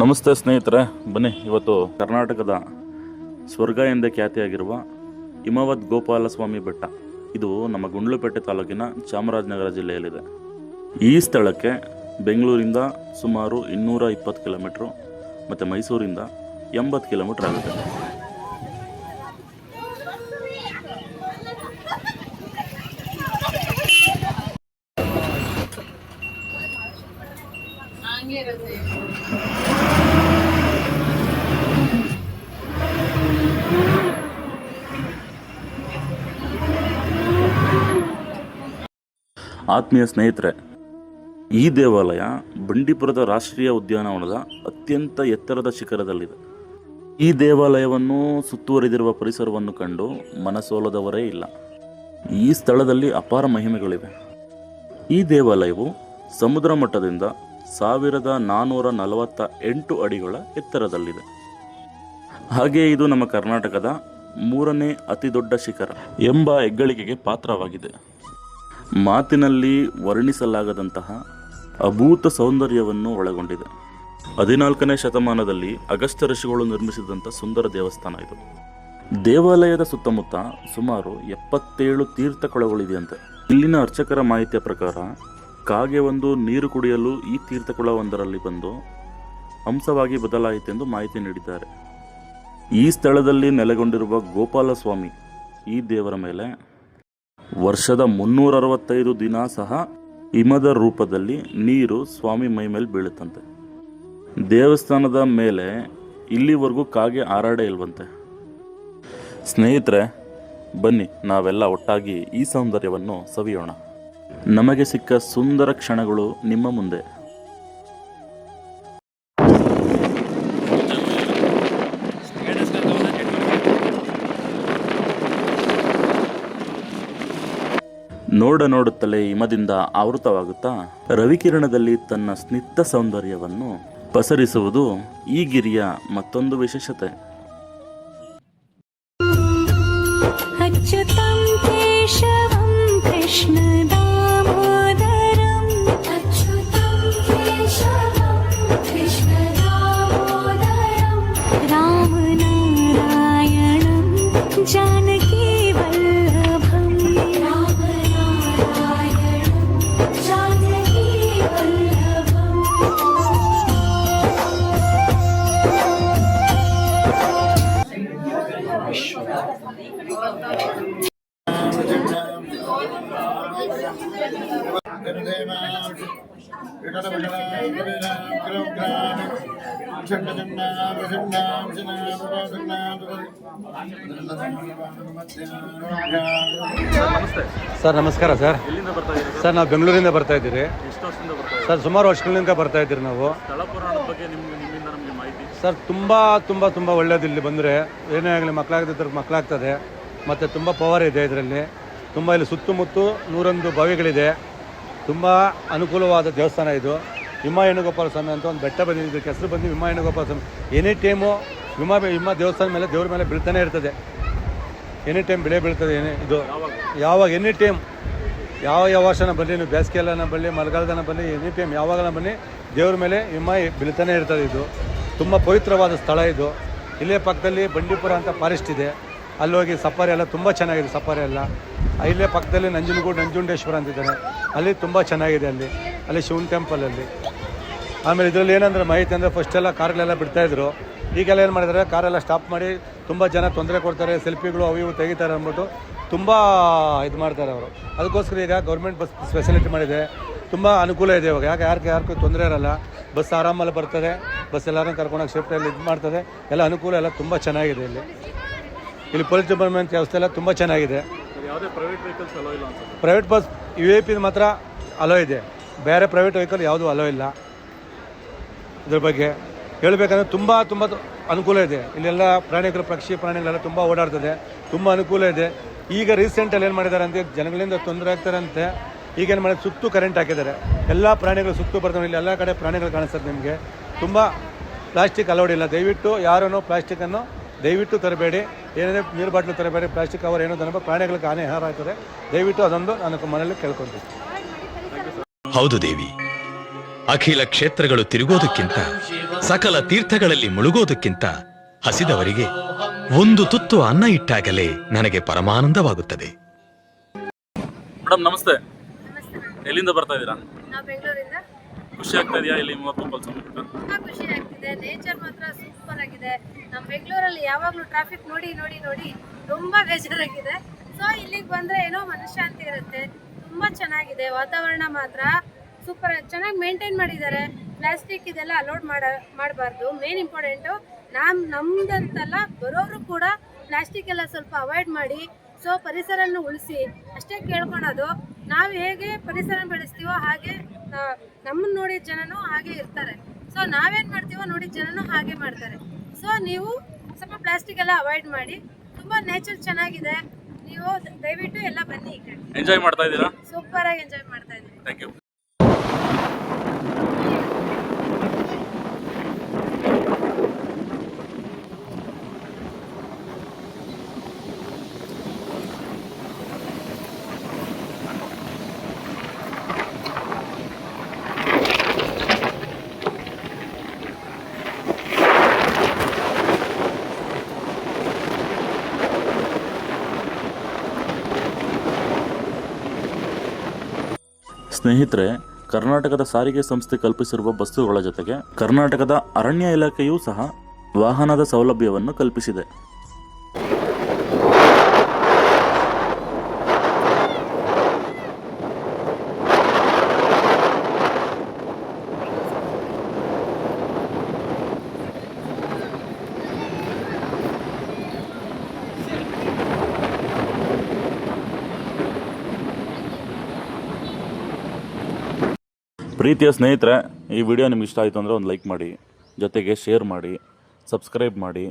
ನಮಸ್ತೆ ಸ್ನೇಹಿತರೆ, ಬನ್ನಿ ಇವತ್ತು ಕರ್ನಾಟಕದ ಸ್ವರ್ಗ ಎಂದೇ ಖ್ಯಾತಿಯಾಗಿರುವ ಹಿಮವದ್ ಗೋಪಾಲಸ್ವಾಮಿ ಬೆಟ್ಟ. ಇದು ನಮ್ಮ ಗುಂಡ್ಲುಪೇಟೆ ತಾಲೂಕಿನ ಚಾಮರಾಜನಗರ ಜಿಲ್ಲೆಯಲ್ಲಿದೆ. ಈ ಸ್ಥಳಕ್ಕೆ ಬೆಂಗಳೂರಿಂದ ಸುಮಾರು ಇನ್ನೂರ ಇಪ್ಪತ್ತು ಕಿಲೋಮೀಟ್ರು ಮತ್ತು ಮೈಸೂರಿಂದ ಎಂಬತ್ತು ಕಿಲೋಮೀಟ್ರ್ ಆಗುತ್ತೆ. ಆತ್ಮೀಯ ಸ್ನೇಹಿತರೆ, ಈ ದೇವಾಲಯ ಬಂಡೀಪುರದ ರಾಷ್ಟ್ರೀಯ ಉದ್ಯಾನವನದ ಅತ್ಯಂತ ಎತ್ತರದ ಶಿಖರದಲ್ಲಿದೆ. ಈ ದೇವಾಲಯವನ್ನು ಸುತ್ತುವರಿದಿರುವ ಪರಿಸರವನ್ನು ಕಂಡು ಮನಸೋಲದವರೇ ಇಲ್ಲ. ಈ ಸ್ಥಳದಲ್ಲಿ ಅಪಾರ ಮಹಿಮೆಗಳಿವೆ. ಈ ದೇವಾಲಯವು ಸಮುದ್ರ ಮಟ್ಟದಿಂದ ಸಾವಿರದ ನಾನ್ನೂರ ನಲವತ್ತ ಎಂಟು ಅಡಿಗಳ ಎತ್ತರದಲ್ಲಿದೆ. ಹಾಗೆ ಇದು ನಮ್ಮ ಕರ್ನಾಟಕದ ಮೂರನೇ ಅತಿ ದೊಡ್ಡ ಶಿಖರ ಎಂಬ ಹೆಗ್ಗಳಿಕೆಗೆ ಪಾತ್ರವಾಗಿದೆ. ಮಾತಿನಲ್ಲಿ ವರ್ಣಿಸಲಾಗದಂತಹ ಅಭೂತ ಸೌಂದರ್ಯವನ್ನು ಒಳಗೊಂಡಿದೆ. ಹದಿನಾಲ್ಕನೇ ಶತಮಾನದಲ್ಲಿ ಅಗಸ್ತ್ಯ ಋಷಿಗಳು ನಿರ್ಮಿಸಿದಂಥ ಸುಂದರ ದೇವಸ್ಥಾನ ಇದು. ದೇವಾಲಯದ ಸುತ್ತಮುತ್ತ ಸುಮಾರು ಎಪ್ಪತ್ತೇಳು ತೀರ್ಥ ಕೊಳಗಳಿದೆಯಂತೆ ಇಲ್ಲಿನ ಅರ್ಚಕರ ಮಾಹಿತಿಯ ಪ್ರಕಾರ ಕಾಗೆ ಒಂದು ನೀರು ಕುಡಿಯಲು ಈ ತೀರ್ಥಕೊಳವೊಂದರಲ್ಲಿ ಬಂದು ಹಂಸವಾಗಿ ಬದಲಾಯಿತೆಂದು ಮಾಹಿತಿ ನೀಡಿದ್ದಾರೆ. ಈ ಸ್ಥಳದಲ್ಲಿ ನೆಲೆಗೊಂಡಿರುವ ಗೋಪಾಲಸ್ವಾಮಿ ಈ ದೇವರ ಮೇಲೆ ವರ್ಷದ ಮುನ್ನೂರ ಅರವತ್ತೈದು ದಿನ ಸಹ ಹಿಮದ ರೂಪದಲ್ಲಿ ನೀರು ಸ್ವಾಮಿ ಮೈ ಮೇಲೆ ಬೀಳುತ್ತಂತೆ. ದೇವಸ್ಥಾನದ ಮೇಲೆ ಇಲ್ಲಿವರೆಗೂ ಕಾಗೆ ಹಾರಾಡೇ ಇಲ್ವಂತೆ. ಸ್ನೇಹಿತರೆ, ಬನ್ನಿ, ನಾವೆಲ್ಲ ಒಟ್ಟಾಗಿ ಈ ಸೌಂದರ್ಯವನ್ನು ಸವಿಯೋಣ. ನಮಗೆ ಸಿಕ್ಕ ಸುಂದರ ಕ್ಷಣಗಳು ನಿಮ್ಮ ಮುಂದೆ ನೋಡ ನೋಡುತ್ತಲೇ ಹಿಮದಿಂದ ಆವೃತವಾಗುತ್ತಾ ರವಿಕಿರಣದಲ್ಲಿ ತನ್ನ ಸ್ನಿಗ್ಧ ಸೌಂದರ್ಯವನ್ನು ಪಸರಿಸುವುದು ಈ ಗಿರಿಯ ಮತ್ತೊಂದು ವಿಶೇಷತೆ अच्युतं ಸರ್ ನಮಸ್ಕಾರ ಸರ್. ಸರ್ ನಾವು ಬೆಂಗಳೂರಿಂದ ಬರ್ತಾ ಇದ್ದೀರಿ. ಸರ್ ಸುಮಾರು ವರ್ಷಗಳಿಂದ ಬರ್ತಾ ಇದ್ದೀರಿ ನಾವು. ಸರ್, ತುಂಬ ತುಂಬ ತುಂಬ ಒಳ್ಳೇದು ಇಲ್ಲಿ ಬಂದರೆ. ಏನೇ ಆಗಲಿ ಮಕ್ಕಳಾಗದಿದ್ದರೆ ಮಕ್ಕಳಾಗ್ತದೆ ಮತ್ತು ತುಂಬ ಪವರ್ ಇದೆ ಇದರಲ್ಲಿ. ತುಂಬ ಇಲ್ಲಿ ಸುತ್ತಮುತ್ತ ನೂರೊಂದು ಬಾವಿಗಳಿದೆ. ತುಂಬ ಅನುಕೂಲವಾದ ದೇವಸ್ಥಾನ ಇದು. ವಿಮ ವೇಣುಗೋಪಾಲ ಸ್ವಾಮಿ ಅಂತ ಒಂದು ಬೆಟ್ಟ ಬಂದಿದೆ. ಇದಕ್ಕೆ ಹೆಸರು ಬಂದು ವಿಮ ವೇಣುಗೋಪಾಲ ಸ್ವಾಮಿ. ಎನಿ ಟೈಮು ವಿಮಾ ವಿಮಾ ದೇವಸ್ಥಾನ ಮೇಲೆ, ದೇವ್ರ ಮೇಲೆ ಬೀಳ್ತಾನೆ ಇರ್ತದೆ. ಎನಿ ಟೈಮ್ ಬೆಳೆ ಬೀಳ್ತದೆ, ಏನೇ ಇದು. ಯಾವಾಗ ಎನಿ ಟೈಮ್ ಯಾವ ಯಾವ ವರ್ಷನ ಬರಲಿ, ನೀವು ಬೇಸಿಗೆಲ್ಲನ ಬರಲಿ ಮಳೆಗಾಲದನ ಬರಲಿ ಎನಿ ಟೈಮ್ ಯಾವಾಗನ ಬನ್ನಿ ದೇವ್ರ ಮೇಲೆ ವಿಮಾ ಬೀಳ್ತಾನೆ ಇರ್ತದೆ ಇದು. ತುಂಬ ಪವಿತ್ರವಾದ ಸ್ಥಳ ಇದು. ಇಲ್ಲೇ ಪಕ್ಕದಲ್ಲಿ ಬಂಡೀಪುರ ಅಂತ ಫಾರೆಸ್ಟ್ ಇದೆ. ಅಲ್ಲಿ ಹೋಗಿ ಸಫಾರಿ ಎಲ್ಲ ತುಂಬ ಚೆನ್ನಾಗಿದೆ ಸಫಾರಿ ಎಲ್ಲ. ಇಲ್ಲೇ ಪಕ್ಕದಲ್ಲಿ ನಂಜನಗೂಡು ನಂಜುಂಡೇಶ್ವರ ಅಂತಿದ್ದಾರೆ ಅಲ್ಲಿ ತುಂಬ ಚೆನ್ನಾಗಿದೆ ಅಲ್ಲಿ. ಅಲ್ಲಿ ಶಿವನ್ ಟೆಂಪಲಲ್ಲಿ ಆಮೇಲೆ ಇದರಲ್ಲಿ ಏನಂದ್ರೆ ಮಾಹಿತಿ ಅಂದರೆ ಫಸ್ಟ್ ಎಲ್ಲ ಕಾರ್ಗಳೆಲ್ಲ ಬಿಡ್ತಾಯಿದ್ರು ಈಗೆಲ್ಲ ಏನು ಮಾಡಿದ್ದಾರೆ ಕಾರೆಲ್ಲ ಸ್ಟಾಪ್ ಮಾಡಿ ತುಂಬ ಜನ ತೊಂದರೆ ಕೊಡ್ತಾರೆ ಸೆಲ್ಫಿಗಳು ಅವು ಇವು ತೆಗಿತಾರೆ ಅಂದ್ಬಿಟ್ಟು ತುಂಬ ಇದು ಮಾಡ್ತಾರೆ ಅವರು. ಅದಕ್ಕೋಸ್ಕರ ಈಗ ಗೌರ್ಮೆಂಟ್ ಬಸ್ ಫೆಸಿಲಿಟಿ ಮಾಡಿದೆ. ತುಂಬ ಅನುಕೂಲ ಇದೆ ಇವಾಗ. ಯಾಕೆ ಯಾರಿಗೆ ಯಾರಿಗೂ ತೊಂದರೆ ಇರಲ್ಲ. ಬಸ್ ಆರಾಮಲ್ಲಿ ಬರ್ತದೆ. ಬಸ್ ಎಲ್ಲರೂ ಕರ್ಕೊಂಡೋಗಿ ಸೇಫ್ಟಿಯಲ್ಲಿ ಇದು ಮಾಡ್ತದೆ. ಎಲ್ಲ ಅನುಕೂಲ ಎಲ್ಲ ತುಂಬ ಚೆನ್ನಾಗಿದೆ ಇಲ್ಲಿ. ಇಲ್ಲಿ ಪೊಲೀಸ್ ಡಿಪಾರ್ಟ್ಮೆಂಟ್ ವ್ಯವಸ್ಥೆ ಎಲ್ಲ ತುಂಬ ಚೆನ್ನಾಗಿದೆ. Private bus U A P ಮಾತ್ರ ಅಲೋ ಇದೆ. ಬೇರೆ ಪ್ರೈವೇಟ್ ವೆಹಿಕಲ್ ಯಾವುದೂ ಅಲೋ ಇಲ್ಲ. ಇದ್ರ ಬಗ್ಗೆ ಹೇಳಬೇಕಂದ್ರೆ ತುಂಬ ತುಂಬ ಅನುಕೂಲ ಇದೆ. ಇಲ್ಲೆಲ್ಲ ಪ್ರಾಣಿಗಳು ಪಕ್ಷಿ ಪ್ರಾಣಿಗಳೆಲ್ಲ ತುಂಬ ಓಡಾಡ್ತದೆ. ತುಂಬ ಅನುಕೂಲ ಇದೆ. ಈಗ ರೀಸೆಂಟಲ್ಲಿ ಏನು ಮಾಡಿದ್ದಾರೆ ಅಂತ ಜನಗಳಿಂದ ತೊಂದರೆ ಆಗ್ತಾರೆ ಈಗ ಏನು ಮಾಡಿದ್ರೆ? ಸುತ್ತು ಕರೆಂಟ್ ಹಾಕಿದ್ದಾರೆ. ಎಲ್ಲ ಪ್ರಾಣಿಗಳು ಸುತ್ತು ಬರ್ತವೆ. ಇಲ್ಲಿ ಎಲ್ಲ ಕಡೆ ಪ್ರಾಣಿಗಳು ಕಾಣಿಸ್ತದೆ ನಿಮಗೆ. ತುಂಬ ಪ್ಲಾಸ್ಟಿಕ್ ಅಲೌಡ್ ಇಲ್ಲ. ದಯವಿಟ್ಟು ಯಾರೂ ಪ್ಲಾಸ್ಟಿಕ್ಕನ್ನು ದಯವಿಟ್ಟು ತರಬೇಡಿ. ಏನೇ ನೀರು ಬಾಟ್ಲು ತರಬೇಡಿ. ಪ್ಲಾಸ್ಟಿಕ್ ಕವರ್ ಏನೋ ತರಬೇಕು ಪ್ರಾಣಿಗಳಿಗೆ ಹಾನಿ ಹಾರ ಆಗ್ತದೆ. ದಯವಿಟ್ಟು ಅದೊಂದು ನಾನು ಮನೇಲಿ ಕೇಳ್ಕೊಳ್ತೀನಿ ಹೌದು ದೇವಿ. ಅಖಿಲ ಕ್ಷೇತ್ರಗಳು ತಿರುಗೋದಕ್ಕಿಂತ ಸಕಲ ತೀರ್ಥಗಳಲ್ಲಿ ಮುಳುಗೋದಕ್ಕಿಂತ ಹಸಿದವರಿಗೆ ಒಂದು ತುತ್ತು ಅನ್ನ ಇಟ್ಟಾಗಲೇ ನನಗೆ ಪರಮಾನಂದವಾಗುತ್ತದೆ. ಮೇಡಮ್ ನಮಸ್ತೆ. ಎಲ್ಲಿಂದ ಬರ್ತಾ ಇದ್ದೀರಾ? ನಾವು ಬೆಂಗಳೂರಿಂದ. ಖುಷಿ ಆಗ್ತಾ ಇದೆಯಾ ಇಲ್ಲಿ ಮೂವತ್ತು ಸಮುದ್ರ ತುಂಬಾ ಖುಷಿ ಆಗ್ತಿದೆ. ನೇಚರ್ ಮಾತ್ರ ಸೂಪರ್ ಆಗಿದೆ. ನಮ್ಮ ಬೆಂಗಳೂರಲ್ಲಿ ಯಾವಾಗಲೂ ಟ್ರಾಫಿಕ್ ನೋಡಿ ನೋಡಿ ನೋಡಿ ತುಂಬಾ ಬೇಜಾರಾಗಿದೆ. ಸೊ ಇಲ್ಲಿಗೆ ಬಂದ್ರೆ ಏನೋ ಮನಃಶಾಂತಿ ಇರುತ್ತೆ. ತುಂಬಾ ಚೆನ್ನಾಗಿದೆ. ವಾತಾವರಣ ಮಾತ್ರ ಸೂಪರ್ ಚೆನ್ನಾಗಿ ಮೇಂಟೈನ್ ಮಾಡಿದ್ದಾರೆ. ಪ್ಲಾಸ್ಟಿಕ್ ಇದೆಲ್ಲ ಅಲೋಡ್ ಮಾಡ ಮಾಡಬಾರ್ದು. ಮೇನ್ ಇಂಪಾರ್ಟೆಂಟು ನಮ್ಮ ನಮ್ದಂತಲ್ಲ ಬರೋರು ಕೂಡ ಪ್ಲಾಸ್ಟಿಕ್ ಎಲ್ಲ ಸ್ವಲ್ಪ ಅವಾಯ್ಡ್ ಮಾಡಿ ಸೊ ಪರಿಸರನ್ನು ಉಳಿಸಿ. ಅಷ್ಟೇ ಕೇಳ್ಕೊಳೋದು. ನಾವು ಹೇಗೆ ಪರಿಸರ ಬೆಳೆಸ್ತೀವೋ ಹಾಗೆ ನಮ್ಮನ್ನ ನೋಡಿದ ಜನನೂ ಹಾಗೆ ಇರ್ತಾರೆ. ಸೊ ನಾವೇನ್ ಮಾಡ್ತೀವೋ ನೋಡಿದ ಜನನೂ ಹಾಗೆ ಮಾಡ್ತಾರೆ. ಸೊ ನೀವು ಸ್ವಲ್ಪ ಪ್ಲಾಸ್ಟಿಕ್ ಎಲ್ಲ ಅವಾಯ್ಡ್ ಮಾಡಿ. ತುಂಬಾ ನೇಚರ್ ಚೆನ್ನಾಗಿದೆ. ನೀವು ದಯವಿಟ್ಟು ಎಲ್ಲ ಬನ್ನಿ ಎಂಜಾಯ್ ಮಾಡ್ತಾ ಇದ್ದೀರಾ? ಸೂಪರ್ ಆಗಿ ಎಂಜಾಯ್ ಮಾಡ್ತಾ ಇದ್ದೀವಿ. ಸ್ನೇಹಿತರೆ ಕರ್ನಾಟಕದ ಸಾರಿಗೆ ಸಂಸ್ಥೆ ಕಲ್ಪಿಸಿರುವ ಬಸ್ಸುಗಳ ಜೊತೆಗೆ ಕರ್ನಾಟಕದ ಅರಣ್ಯ ಇಲಾಖೆಯೂ ಸಹ ವಾಹನದ ಸೌಲಭ್ಯವನ್ನು ಕಲ್ಪಿಸಿದೆ. ಪ್ರೀತಿಯ ಸ್ನೇಹಿತರೆ, ಈ ವಿಡಿಯೋ ನಿಮ್ಗೆ ಇಷ್ಟ ಆಯಿತು ಅಂದರೆ ಒಂದು ಲೈಕ್ ಮಾಡಿ, ಜೊತೆಗೆ ಶೇರ್ ಮಾಡಿ ಸಬ್ಸ್ಕ್ರೈಬ್ ಮಾಡಿ.